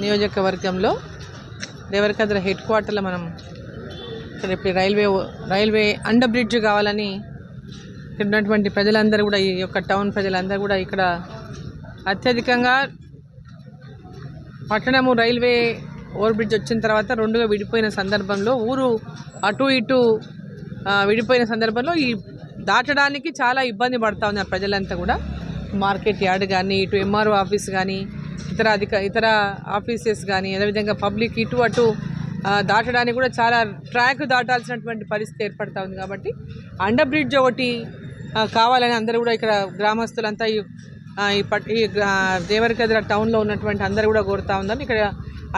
నియోజకవర్గంలో దేవరకద్ర హెడ్ క్వార్టర్లో మనం ఇక్కడ ఇప్పుడు రైల్వే రైల్వే అండర్ బ్రిడ్జ్ కావాలని ఇక్కడ ఉన్నటువంటి ప్రజలందరూ కూడా ఈ యొక్క టౌన్ ప్రజలందరూ కూడా ఇక్కడ అత్యధికంగా పట్టణము రైల్వే ఓవర్ బ్రిడ్జ్ వచ్చిన తర్వాత రెండుగా విడిపోయిన సందర్భంలో ఊరు అటు ఇటు విడిపోయిన సందర్భంలో ఈ దాటడానికి చాలా ఇబ్బంది పడుతూ ఉన్నారు ప్రజలంతా కూడా. మార్కెట్ యార్డ్ కానీ ఇటు ఎంఆర్ఓ ఆఫీస్ కానీ ఇతర అధిక ఇతర ఆఫీసెస్ కానీ అదేవిధంగా పబ్లిక్ ఇటు అటు దాటడానికి కూడా చాలా ట్రాక్ దాటాల్సినటువంటి పరిస్థితి ఏర్పడతా ఉంది కాబట్టి అండర్ బ్రిడ్జ్ ఒకటి కావాలని అందరూ కూడా ఇక్కడ గ్రామస్తులంతా ఈ ఈ పట్ ఈ దేవరకద్ర టౌన్లో ఉన్నటువంటి అందరూ కూడా కోరుతా ఉందని ఇక్కడ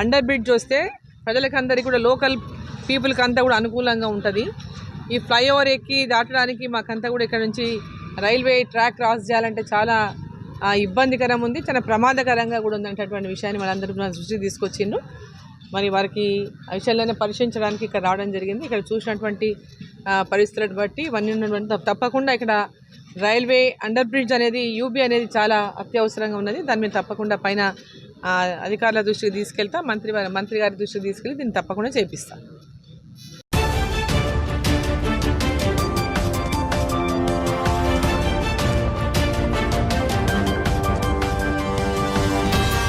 అండర్ బ్రిడ్జ్ వస్తే ప్రజలకందరికీ కూడా లోకల్ పీపుల్కి అంతా కూడా అనుకూలంగా ఉంటుంది. ఈ ఫ్లైఓవర్ ఎక్కి దాటడానికి మాకంతా కూడా ఇక్కడ నుంచి రైల్వే ట్రాక్ క్రాస్ చేయాలంటే చాలా ఇబ్బందికరం ఉంది చాలా ప్రమాదకరంగా కూడా ఉందనేటటువంటి విషయాన్ని మనందరూ మన దృష్టికి తీసుకొచ్చిండు మరి వారికి ఆ విషయాలను పరిశీలించడానికి ఇక్కడ రావడం జరిగింది. ఇక్కడ చూసినటువంటి పరిస్థితులను బట్టి ఇవన్నీ ఉన్నటువంటి తప్పకుండా ఇక్కడ రైల్వే అండర్ బ్రిడ్జ్ అనేది యూబీ అనేది చాలా అత్యవసరంగా ఉన్నది. దాని మీద తప్పకుండా పైన అధికారుల దృష్టికి తీసుకెళ్తా మంత్రి వారి- మంత్రి గారి దృష్టికి తీసుకెళ్ళి దీన్ని తప్పకుండా చేపిస్తాను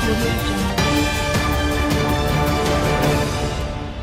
Thank you.